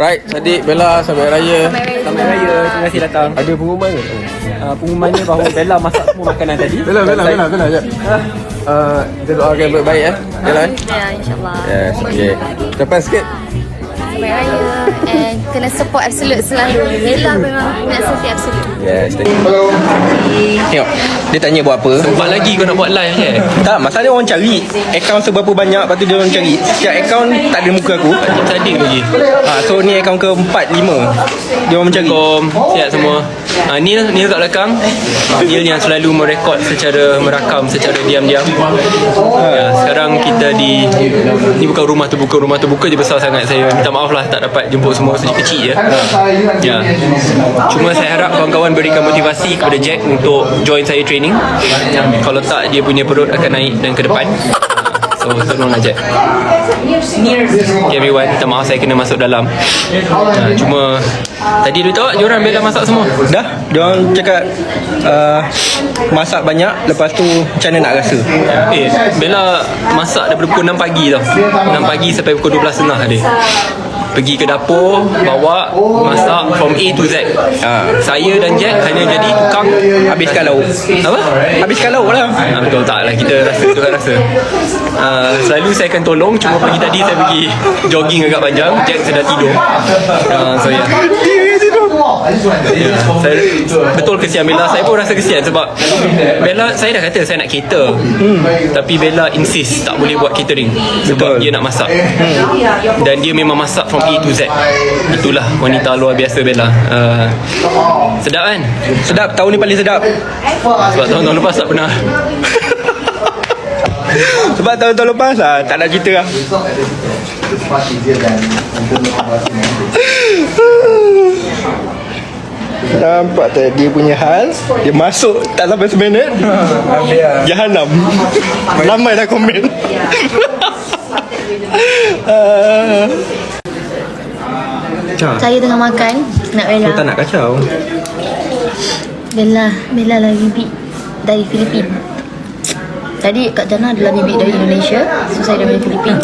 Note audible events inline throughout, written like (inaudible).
Right, Sadiq, Bella, sampai raya. Selamat Raya, terima kasih datang. Ada pengumuman ke? Uh, pengumumannya bahawa Bella masak semua makanan tadi. Bella, Bella, Bella, Bella, sekejap. Uh, kita doakan baik-baik ya. Bella, eh? Ya, insyaAllah. Yes, okay. Depan sikit. Selamat Raya. And kena support absolute selalu. Bella memang nak setia absolute. Yes, thank you. Tengok Dia tanya buat apa Sempat lagi kau nak buat live je. Tak masalah orang cari Akaun seberapa banyak Lepas tu dia orang cari Setiap akaun Tak ada muka aku Tadi lagi. ha, So ni akaun ke-4, 5 Dia orang mencari Assalamualaikum. Sihat semua. Uh, Neil, Neil kat belakang. Neil yang selalu merekod secara merakam secara diam-diam. Ya, sekarang kita di ni bukan rumah tu buka rumah tu buka je besar sangat saya minta maaf lah tak dapat jemput semua sedikit kecil je. Ya. Cuma saya harap kawan-kawan berikan motivasi kepada Jack untuk join saya training. Kalau tak dia punya perut akan naik dan ke depan. So tolonglah Jack Okay everyone Minta maaf saya kena masuk dalam. Uh, Cuma Tadi dia tahu Diorang bela masak semua? Dah? Dia orang cakap uh, Masak banyak Lepas tu Macam mana nak rasa? Eh Bella masak daripada pukul 6 pagi tau. 6 pagi sampai pukul 12.30 dia. Pergi ke dapur Bawa Masak From A to Z. Ha. Saya dan Jack Hanya jadi tukang Habiskan lauk. Apa? Habiskan lauk lah. Ah, betul tak lah kita rasa tu kan rasa uh, selalu saya akan tolong cuma pagi tadi saya pergi jogging agak panjang Jack sedang tidur. Uh, so ya. Yeah. saya, betul kesian Bella. Saya pun rasa kesian sebab Bella saya dah kata saya nak cater. Hmm. tapi Bella insist tak boleh buat catering sebab Betul. dia nak masak. Hmm. dan dia memang masak from A to Z. Itulah wanita luar biasa Bella. Uh, sedap kan? Sedap. Tahun ni paling sedap. Sebab tahun-tahun lepas tak pernah Sebab tahun-tahun lepas lah Tak nak cerita lah Nampak tak dia punya hal Dia masuk tak sampai seminit Jahanam Ramai dah komen Saya tengah makan. Nak Bella. kau tak nak kacau Bella. Bella lah bibik dari Filipin. Tadi Kak Jana adalah bibik dari Indonesia. So saya dari Filipin.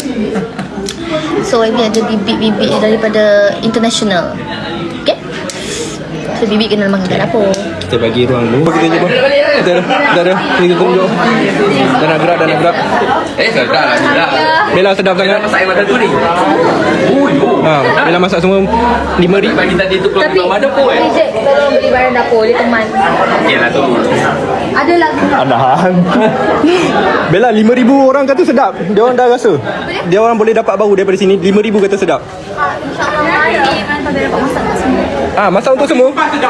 So Ivy ada bibik-bibik daripada international. Okay? So bibik kena makan kat dapur. Kita bagi ruang dulu Kita jumpa Kita dah Dah dah Kita tunjuk. Dah nak gerak Dah nak gerak. Eh, sedap lah, sedap. Bella sedap sangat. Masak air mata tu ni. ha, Bella masak semua Lima ribu Bagi tadi tu keluar Tapi keluar mana pun eh. Tolong beli barang dapur dia teman. Okey lah tu. Ada lagu. Adahan (laughs) Bella lima ribu orang kata sedap. Dia orang dah rasa. Dia? Orang boleh dapat baru daripada sini. Lima ribu kata sedap. InsyaAllah mari. Nanti dia dapat masak kat semua Ah, Masak untuk semua? Thank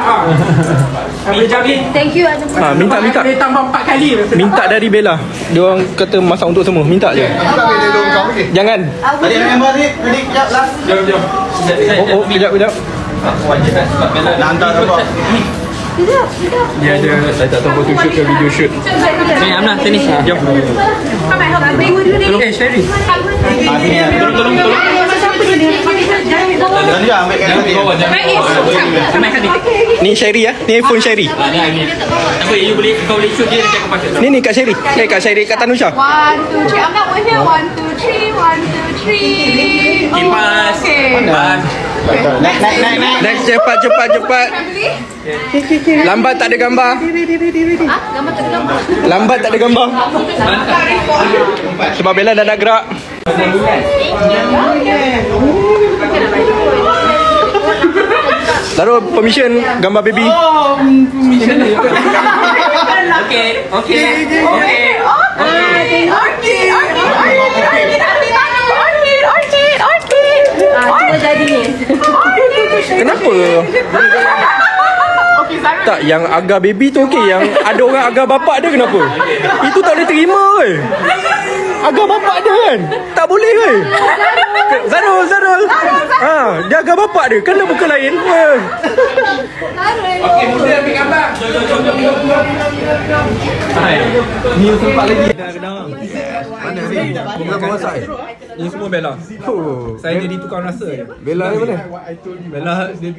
you Adam ha, Minta minta. Dia tambah empat kali. Minta dari Bella. Dia orang kata masak untuk semua. Minta je. Jangan. Tadi yang member ni Tadi kejap lah. Jom, jom. Oh, oh kejap kejap Wajib kan sebab Bella Nak hantar apa Dia ada Saya tak tahu photoshoot ke video shoot. Ni Amna sini Jom. Tolong. Eh Sherry. Tolong tolong tolong Ni Sherry ya Ni iPhone Sherry Ah, ni ni. Apa you boleh kau boleh shoot dia nanti aku pakai. Ni ni Kak Sherry Eh Kak Sherry Kak Tanusha One, two, three. I'm not here. One, two, three. One, two, three. Oh, Kipas. Okay. Kipas. Naik naik naik naik Next cepat cepat cepat Lambat tak ada gambar Lambat tak ada gambar Sebab Bella dah nak gerak Lalu permission gambar baby Okey, okey. Okey. Kenapa? Tak, yang agak baby tu okey Yang ada orang agak bapak dia kenapa? Itu tak boleh terima ke? Agak bapak dia kan? Tak boleh ke? Zarul, Zarul ha, Dia agak bapak dia Kena buka lain Weh. Okey, Mesti ambil gambar. Ni sempat lagi. Mana ni? Bunga kau masak eh? Ni semua Bella. Oh. Saya jadi tukang rasa. Bella ni mana? Bella dia,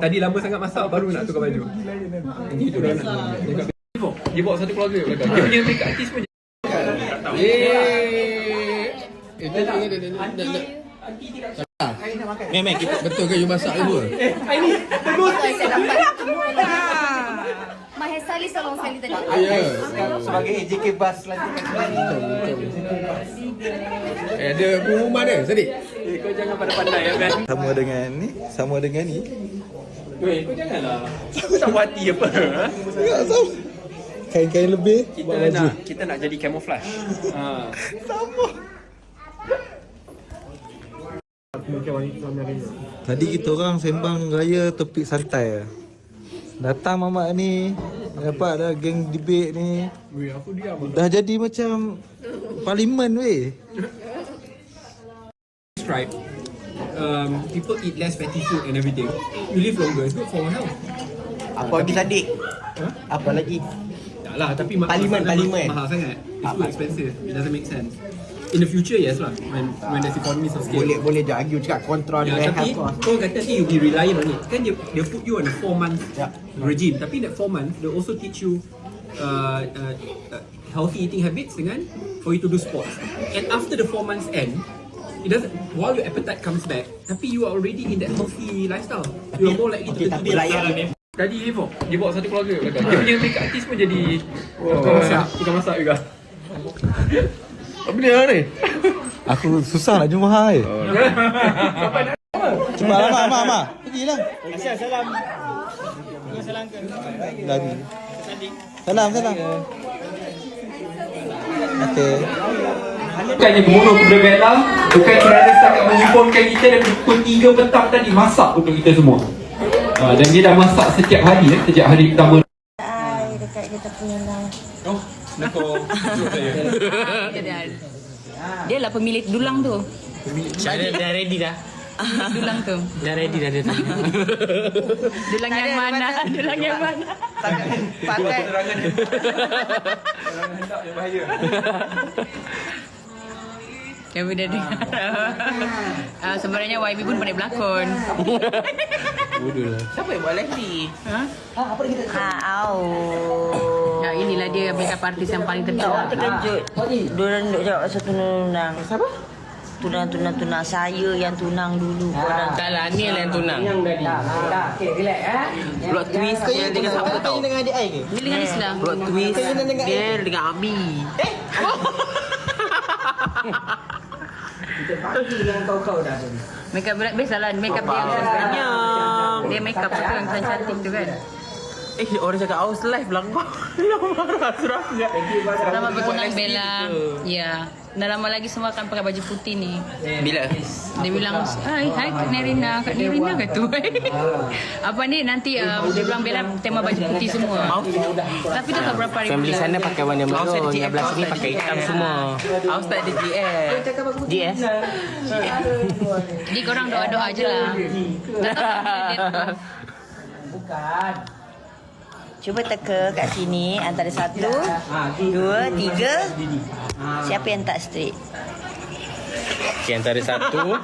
tadi lama sangat masak baru nak tukar baju. Ini tu dah nak. Dia bawa satu keluarga belakang. Dia punya makeup artist pun Eh. Eh, tak tak tak tak. Meh meh kita betul ke you masak dulu? saya dapat. My hairstylist tolong saya tadi. Ya. Sebagai AJK bus lagi Eh ada pengumuman dia Sadiq. Eh, kau jangan pandai-pandai ya kan. Sama dengan ni Sama dengan ni Weh, kau janganlah. Aku tak puas hati apa. Tak sama Kain-kain lebih Kita nak kita nak jadi camouflage. Ha. Tadi kita orang sembang raya topik santai. Datang mamak ni Dapat dah geng debate ni Weh, aku diam. Dah jadi macam Parlimen weh Stripe. Um, people eat less fatty food and everything. You live longer. It's good for health. Apa lagi Sadiq? Apa lagi? Lah, tapi mak- Parlimen, mahal- parlimen. Mahal sangat. It's too expensive. It doesn't make sense. In the future, yes lah. When when there's economies of scale. Boleh boleh je argue cakap kontra Ya, dengan tapi health cost. kau kata you be reliant on it. Kan dia dia put you on a four month Ya. regime. Tapi that four month they also teach you uh, uh, uh, healthy eating habits dengan for you to do sports. And after the four months end, it doesn't while your appetite comes back, tapi you are already in that healthy lifestyle. You are more likely to Okay, tapi continue. layan Tadi Evo, dia bawa satu keluarga. Belakang. Dia punya makeup artist pun jadi tukang masak, tukang masak juga. Apa dia ni? Aku susah nak jumpa hai Cuba lah mak mak mak Pergilah. Salam Lari Salam salam. Okay Bukannya bunuh kepada Bella Bukan kerana sangat menghimpunkan kita Dan pukul 3 petang tadi masak untuk kita semua ha, Dan dia dah masak setiap hari eh, Setiap hari pertama (laughs) Dia lah pemilik dulang tu. Dah, dah ready dah. (laughs) Dulang tu. Dah ready dah dia (laughs) tak. Dulang yang mana? Dulang yang mana? pakai Yang benda dengar. Ah, sebenarnya YB pun pandai berlakon. Siapa yang buat lagi? Ha? Ha, au. Ya, inilah dia makeup artist yang paling Tak terkenal. orang terkejut. Diorang duduk cakap pasal tunang-tunang. Siapa? Tunang-tunang-tunang. Saya yang tunang dulu. Korang. Tak lah, ni yang tunang. Plot twist dia dengan siapa tau? dengan adik ai ke? Dia dengan Islam. Plot twist dia dengan Abi. (laughs) Makeup berat biasalah makeup dia yang sebenarnya. Dia makeup tu yang cantik tu kan. Eh, orang cakap aus live lah. Yang marah surah aku kat. Selamat bertunang Bella. Ya. Dah lama lagi semua akan pakai baju putih ni. Bila? Dia bilang, hai, hai Kak Nerina. Kak Nerina ke tu? (laughs) Apa ni, nanti um, dia bilang Bella tema baju putih semua. Tapi tu tak berapa hari Family sana pakai warna merah, yang belah sini pakai hitam semua. Aus tak ada GS. GS? Jadi korang doa-doa je lah. Tak tahu dia- Cuba teka kat sini. Antara satu, dua, tiga. Siapa yang tak straight? Okay, antara satu,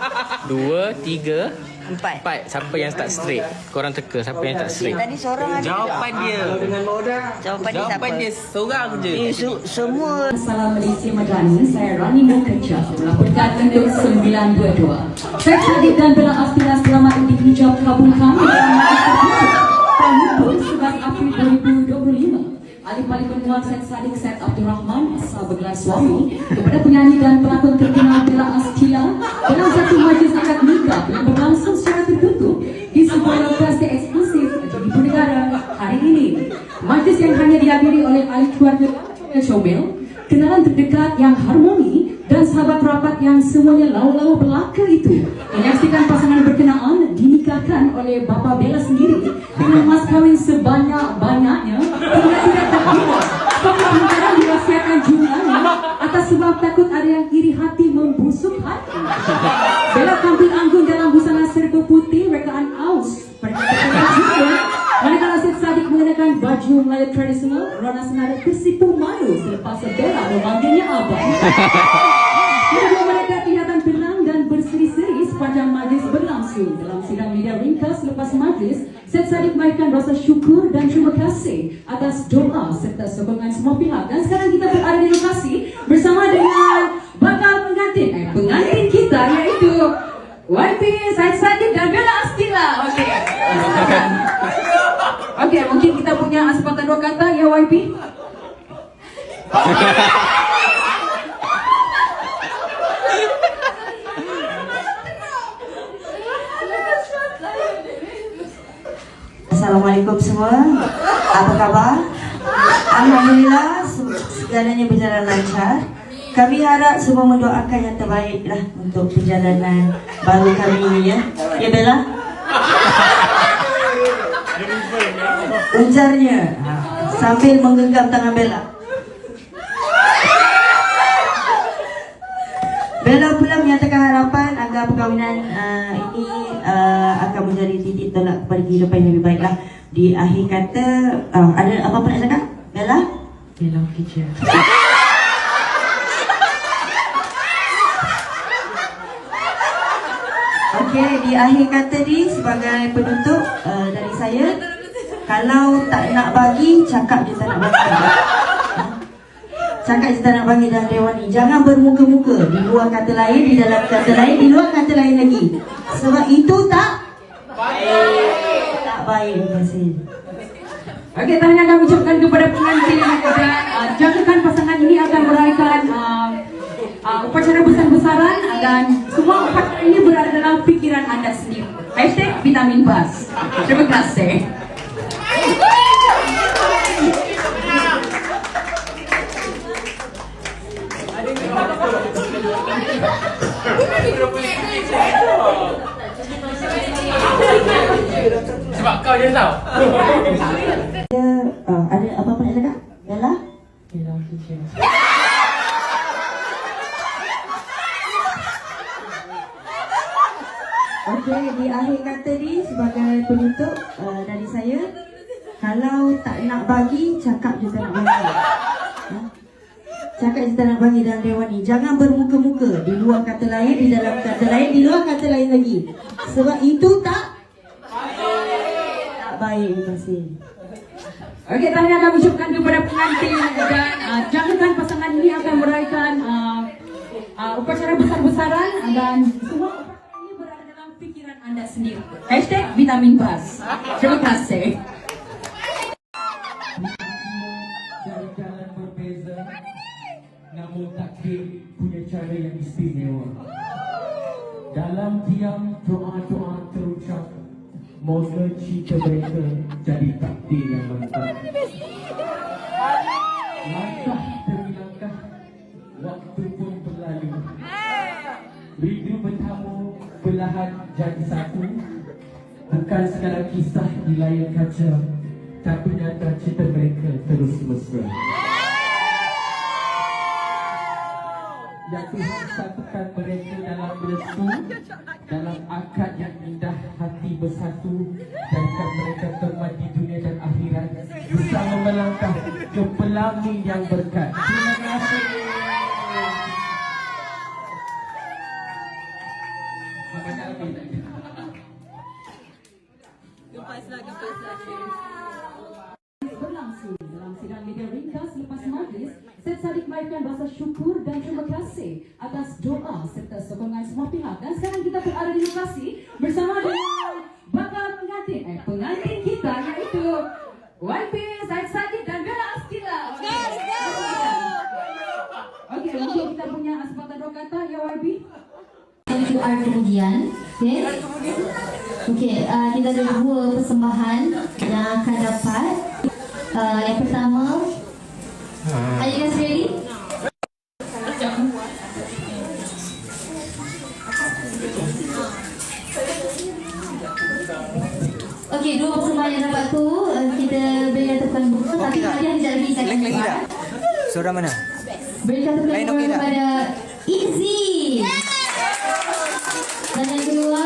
dua, tiga, Empat. empat. Siapa yang tak straight? Korang teka siapa yang tak straight? Tadi seorang ada. Jawapan dia. Jawapan dia siapa? Jawapan dia seorang je. Eh, su- semua Salam Malaysia Madani, saya Rani Mukacha melaporkan untuk 922. Saya Khalid dan Bella Aspira selamat dihijab kabulkan dalam Malaysia Tahun 11 April 2025. Ahli Balik Penemuan Syed Sadiq Syed Abdul Rahman asal bergelar suami kepada penyanyi dan pelakon terkenal Bella Astila dalam satu majlis akad nikah yang berlangsung secara tertutup di sebuah lokasi eksklusif di Ibu Negara hari ini. Majlis yang hanya dihadiri oleh ahli keluarga Comel, kenalan terdekat yang harmoni dan sahabat rapat yang semuanya lau-lau belaka itu menyaksikan pasangan berkenaan dinikahkan oleh bapa Bella sendiri dengan mas kahwin sebanyak-banyaknya hingga tidak terkira sebagai anggaran diwasiatkan jumlahnya atas sebab takut ada yang iri hati membusuk hati. Bella tampil anggun dalam busana serba putih rekaan aus berkata juga menggunakan baju Melayu tradisional Rona senada tersipu malu selepas Bella memanggilnya abang. Memberikan rasa syukur dan terima kasih atas doa serta sokongan semua pihak. Dan sekarang kita berada di lokasi bersama dengan bakal pengantin, eh, pengantin kita iaitu YP Syed Saddiq dan Bella Astila. Okey. Okey, mungkin kita punya sepatah dua kata ya YP. (laughs) Assalamualaikum semua. Apa khabar? Alhamdulillah se- segalanya berjalan lancar. Kami harap semua mendoakan yang terbaik lah untuk perjalanan baru kami ini ya. Ya Bella? Ujarnya ha, sambil menggenggam tangan Bella. Bella pula agar perkahwinan uh, ini uh, akan menjadi titik tolak kepada kehidupan yang lebih baiklah. Di akhir kata, uh, ada apa-apa nak cakap? Bella? Bella kerja. Okey, di akhir kata ni sebagai penutup uh, dari saya, kalau tak nak bagi, cakap je tak nak bagi. Cakap tak nak bagi dalam dewan ni. Jangan bermuka-muka. Di luar kata lain, di dalam kata lain, di luar kata lain lagi. Sebab itu tak baik. Tak baik. Kasih. Okey, tahniah kami ucapkan kepada pengantin dan uh, jangkakan pasangan ini akan meraihkan uh, uh, upacara besar-besaran dan semua upacara ini berada dalam fikiran anda sendiri. Hashtag vitamin bas. Terima kasih. Sebab kau je tahu. Ada, uh, ada apa-apa nak cakap? Bella? Bella kerja. Okey, di akhir kata ni sebagai penutup uh, dari saya, kalau tak nak bagi, cakap tak nak bagi. Cakap tak nak bagi dalam dewan ni. Jangan bermuka-muka. Di luar kata lain, di dalam kata lain, di luar kata lain lagi. Sebab itu tak tak baik. Terima kasih. Okey, tahniah kami ucapkan kepada pengantin dan uh, jangkakan pasangan ini akan meraihkan uh, uh, upacara besar-besaran dan semua upacara ini berada dalam fikiran anda sendiri. Hashtag vitamin bas. Terima kasih. Namun takdir punya cara yang istimewa. Dalam diam doa-doa terucap Moga cita mereka jadi takdir yang mantap Langkah demi langkah Waktu pun berlalu. Rindu bertamu Belahan jadi satu. Bukan sekadar kisah di layar kaca Tapi nyata cita mereka terus mesra Ya Tuhan satukan mereka dalam restu Dalam akad yang indah hati bersatu Jadikan mereka teman di dunia dan akhirat Bersama melangkah ke pelangi yang berkat. Terima kasih. Banyak lagi berlangsung sidang media ringkas selepas majlis, Syed Saddiq memberikan rasa syukur dan terima kasih atas doa serta sokongan semua pihak. Dan sekarang kita berada di lokasi bersama dengan bakal pengantin, eh pengantin kita iaitu YP Syed Saddiq dan Bella Astila. Okey, mungkin kita punya sepatah dua kata ya YP. QR kemudian okay. okay, uh, kita ada dua persembahan yang akan dapat uh, yang pertama are you guys ready? Okay, dua persembahan yang dapat tu uh, kita berikan tepukan bunga tapi kemudian sekejap lagi kita akan buat. Suara mana? Berikan tepukan okey tak? kepada Izzy dan yang kedua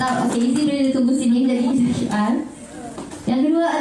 Tak, okey, Izzy boleh tunggu sini jadi Izzy QR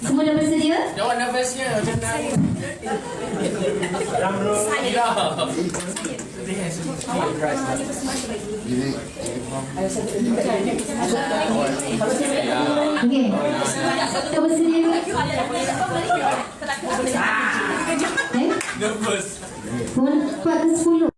Semua dah bersedia? Jangan nafasnya macam nak. Saya. Saya. Okay. Okay. Okay. Okay. Okay. Okay. Okay. Okay. Okay. Okay. Okay. Okay. Okay.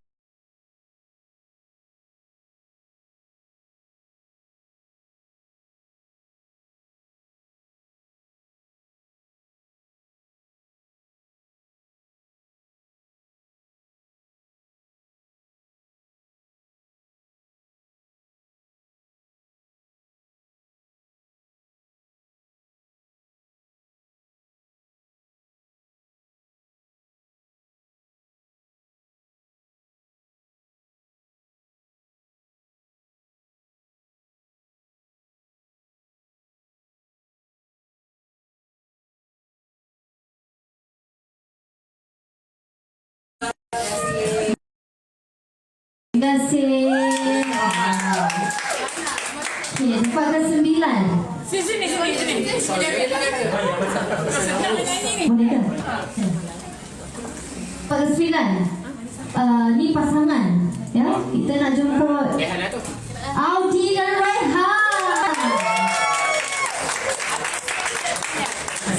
Terima kasih. Okey, empat ke sembilan. Sini sini sini sini. Boleh ke? Empat ke sembilan. Uh, ni pasangan. Ya, kita nak jemput Audi dan Rehan.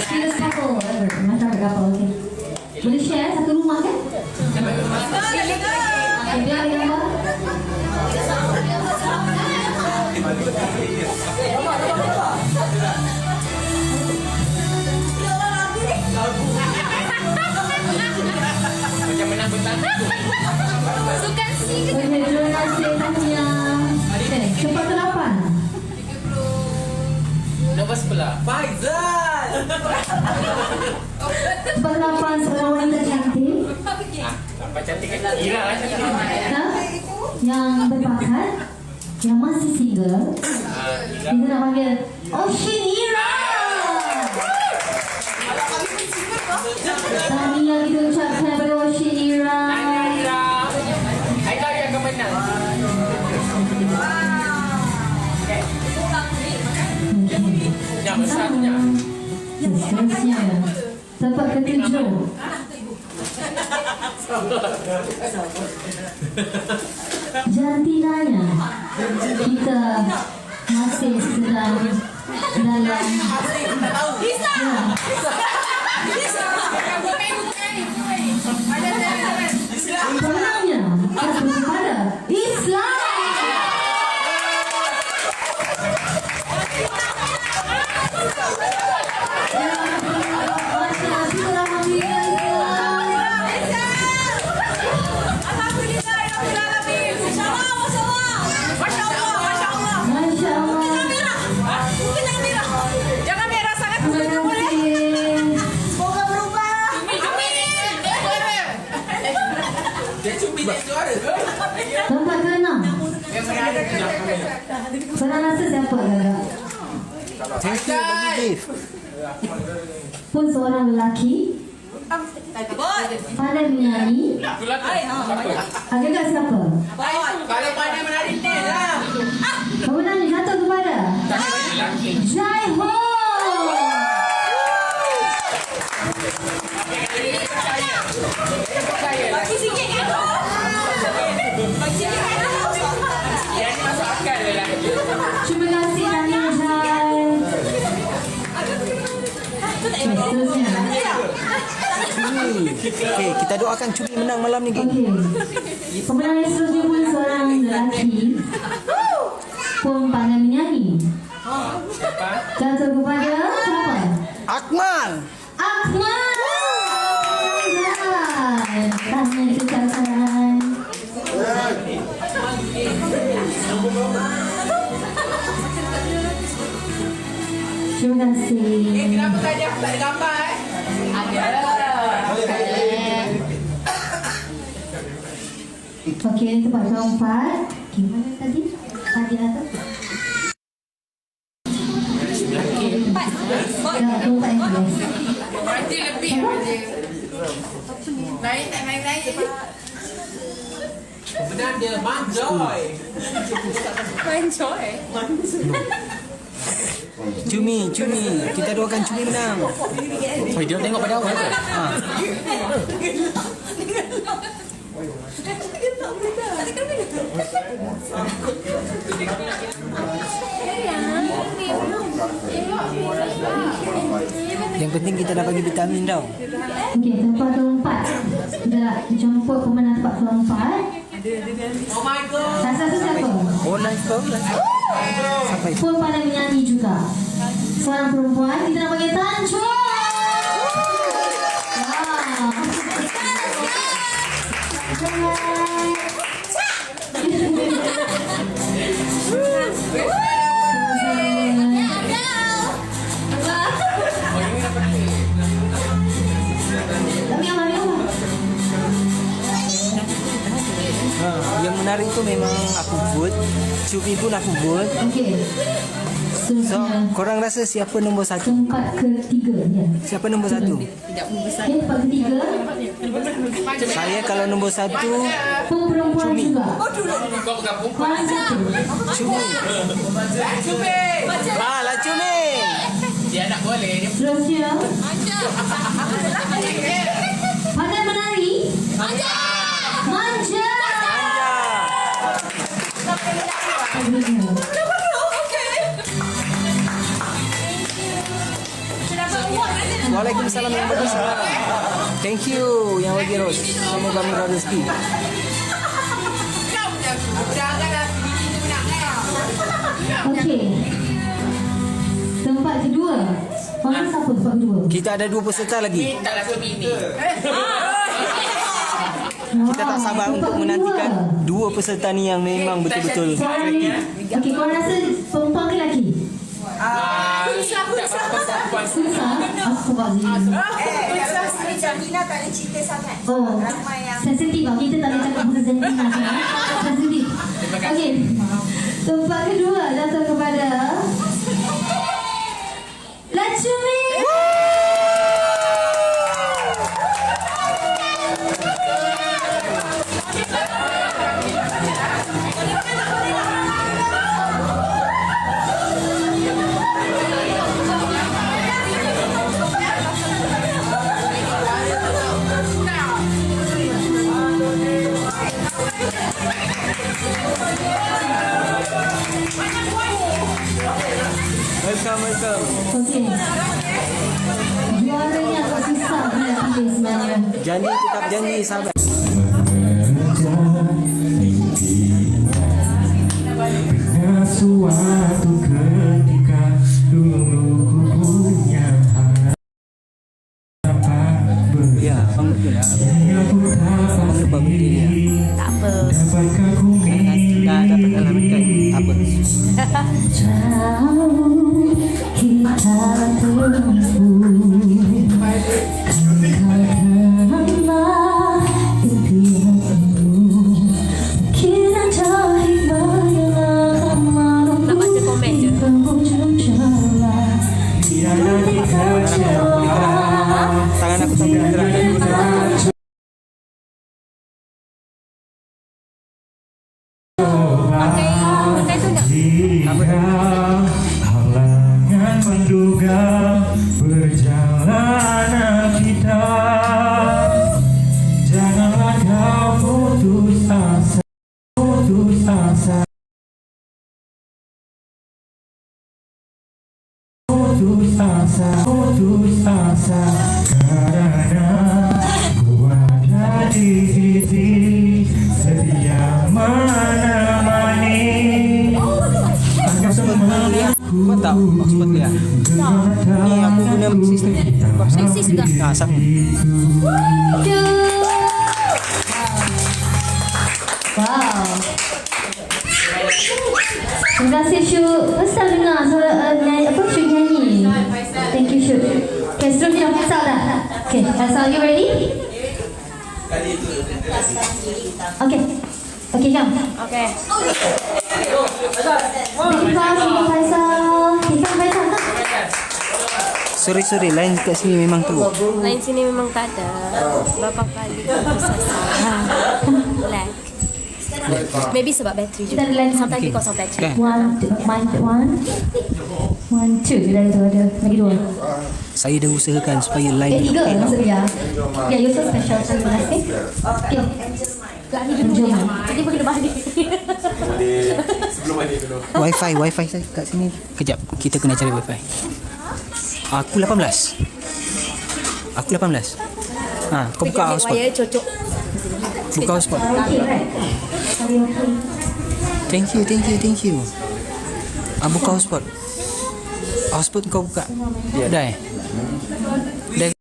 Serious couple ever. Macam couple, okay. Okey, terima kasih Tania. Okay, cepat ke lapan. Nombor sebelah. Faizal. Cepat ke lapan seorang wanita cantik. Nampak cantik kan? Ira lah cantik. Ha? Yang berbakat. Yang masih single. Kita nak panggil Oshinira. Tahniah kita Seterusnya. Tempat ketujuh. Jantinanya kita masih sedang dalam ya. Pernah rasa siapa bagi gift. Pun seorang lelaki Pandai menyanyi Agak-agak siapa? Kalau pandai menari ni lah. Pemenangnya jatuh kepada Jai Ho Okay, kita doakan Cumi menang malam ni. Okey. Pemenang yang seterusnya pun seorang lelaki pun pandai menyanyi. Jatuh kepada siapa? Akmal. Akmal. Tanya. Terima kasih. Kenapa tadi aku tak ada gambar Okey, tempat keempat Gimana tadi? Tadi atas? Ya, tempat yang best. Berarti lebih aja. Naik, naik, naik. Benar dia manjoy. Enjoy. Cumi, cumi. Kita doakan cumi menang. Oh, dia tengok pada awal tu. Yang penting kita dah bagi vitamin tau. Okey, tempat keempat. Dah jemput pemenang tempat keempat. Oh my god. Satu siapa? Oh, nice kau. Sampai. Pun pandai menyanyi juga. Seorang perempuan, kita nak panggil Tan Chua. Yang menarik tu memang aku vote. Cumi pun aku vote. Okey. So, So, korang rasa siapa nombor satu? tempat ketiga ya. Siapa nombor satu? Tempat ketiga Saya kalau nombor satu, juga. Korang satu. Cumi. Ah, lah Cumi. Dia nak boleh. Dia Seterusnya Pandai menari Manja Waalaikumsalam yang berbesar. Thank you yang bagi Ros. Semoga murah rezeki. Okey Tempat kedua Korang siapa tempat kedua? Kita ada dua peserta lagi. rasa bini. Kita tak sabar untuk menantikan dua peserta ni yang memang betul-betul Korang Okey, korang rasa perempuan ke lelaki? Susah, susah. Susah Aku buat sini Macam Nina tak ada cerita sangat. Oh, sensitif lah. Kita tak boleh cakap pasal sensitif macam ni. Sensitif. Okey. Tempat kedua datang kepada Lacumi. Diyan ni, tetap diyan ni. myself. Sorry sorry, lain kat sini memang tu. Lain sini memang tak ada. Berapa kali. Lag. Maybe sebab bateri juga. Kita ada lain. Sometimes Okay. because of battery. Okay. One, two, one, two, one. One, two. Dah itu ada. Lagi dua. Saya dah usahakan supaya Eh, lain tiga maksudnya. Ya, yeah, you're so special. Terima kasih. Okay. Lagi dulu ya. Jadi pergi depan ni. Wifi, wifi saya kat sini. Kejap, kita kena cari wifi. Aku 18. Aku 18. Ha, kau buka hotspot. Wire cocok. Buka hotspot. Thank you, thank you, thank you. Ah, buka hotspot. Hotspot kau buka. Ya. Dah eh? Dah.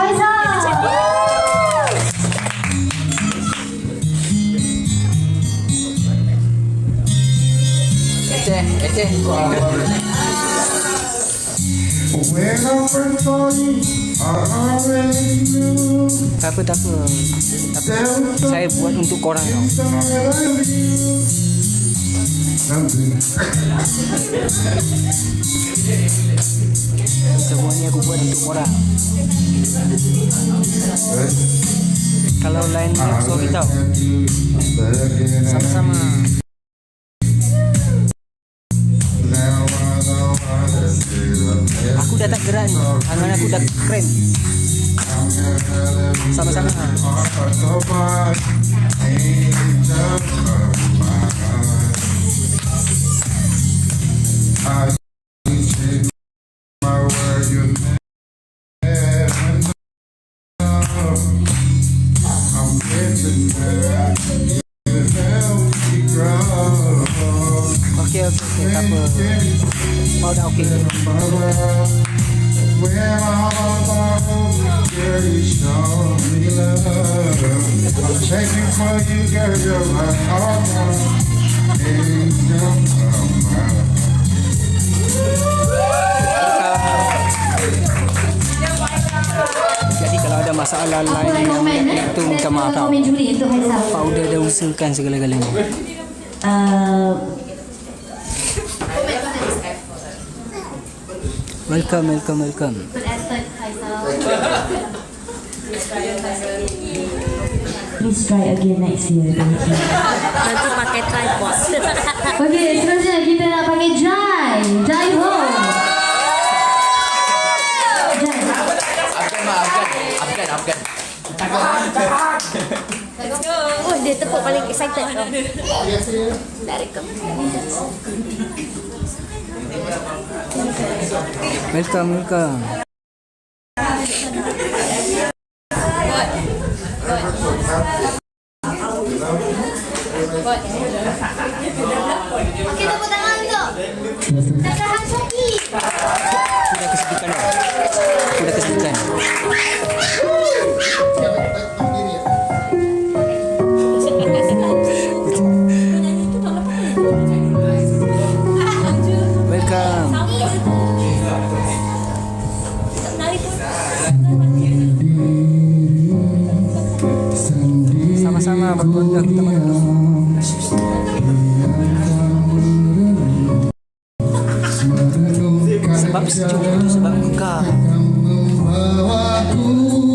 Ada. Tak apa, tak apa. Tak apa. Saya buat untuk korang tau. Semua ni aku buat untuk korang. Kalau lain sorry tau. Sama-sama. Aku dah tak gerak ni. Tangan aku dah krem. Sama-sama. Okey, okey, okey. Tak apa. Kau dah okey. Jadi kalau ada masalah lain yang itu minta maaf Uda dah usahakan segala-galanya. Uh, Welcome, welcome, welcome. good effort, Faisal. Please try again next year. Thank you. Nanti pakai tripod. Okey, seterusnya kita nak panggil Jai. Jai Ho. Jai. Oh, dia tepuk paling excited. Oh. Dari ke. Melka, Melka. Sebab sejuk itu sebab engkau. Sama-sama.